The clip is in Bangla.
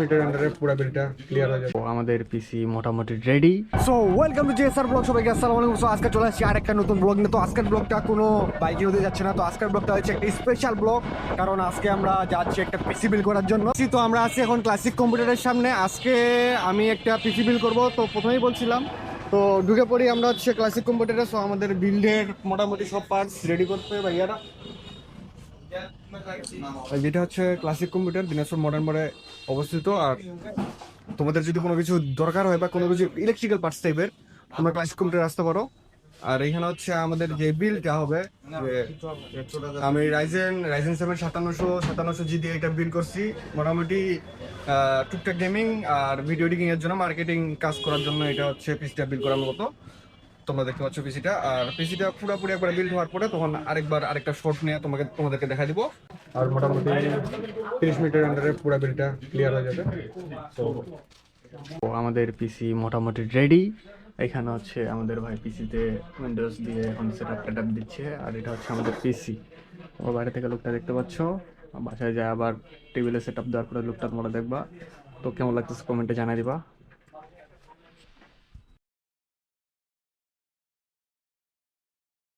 মিটার আন্ডারে পুরো বিলটা ক্লিয়ার হয়ে যাবে। আমাদের পিসি মোটামুটি ready so welcome to JSR blog সবাইকে আসসালামু আলাইকুম। সো আজকে চলে আসছি আরেকটা নতুন ব্লগ নিয়ে। তো আজকের ব্লগটা কোনো বাইকে হতে যাচ্ছে না। তো আজকের ব্লগটা হচ্ছে একটা স্পেশাল ব্লগ কারণ আজকে আমরা যাচ্ছি একটা পিসি বিল করার জন্য। তো আমরা আছি এখন ক্লাসিক কম্পিউটারের সামনে। আজকে আমি একটা পিসি বিল করব। তো প্রথমেই বলছিলাম তো ঢুকে পড়ি আমরা হচ্ছে ক্লাসিক কম্পিউটারে সো আমাদের বিল্ডের মোটামুটি সব পার্টস রেডি করতে হবে ভাইয়ারা। যেটা হচ্ছে ক্লাসিক কম্পিউটার দিনাজপুর মডার্ন মোড়ে অবস্থিত, আর তোমাদের যদি কোনো কিছু দরকার হয় বা কোনো কিছু ইলেকট্রিক্যাল পার্টস টাইপের তোমরা ক্লাসিক কম্পিউটার আসতে পারো। আর এখানে হচ্ছে আমাদের যে বিলটা হবে আমি রাইজেন রাইজেন সেভেন সাতান্নশো সাতান্নশো জি দিয়ে এটা বিল করছি। মোটামুটি টুকটাক গেমিং আর ভিডিও এডিটিং এর জন্য মার্কেটিং কাজ করার জন্য এটা হচ্ছে পিসিটা বিল করার মতো। তোমরা দেখতে পাচ্ছ পিসিটা। আর পিসিটা পুরোপুরি একবার বিল্ড হওয়ার পরে তখন আরেকবার আরেকটা শর্ট নিয়ে তোমাকে, তোমাদেরকে দেখা দিব। আর মোটামুটি তিরিশ মিনিটের আন্ডারে পুরো বিলটা ক্লিয়ার হয়ে যাবে। তো আমাদের পিসি মোটামুটি রেডি এখানে হচ্ছে আমাদের ভাই পিসিতে উইন্ডোজ দিয়ে এখন সেট আপ দিচ্ছে। আর এটা হচ্ছে আমাদের পিসি ও বাইরে থেকে লোকটা দেখতে পাচ্ছ। বাসায় যায় আবার টেবিলে সেট আপ দেওয়ার পরে লোকটা তোমরা দেখবা। তো কেমন লাগতেছে কমেন্টে জানাই দিবা।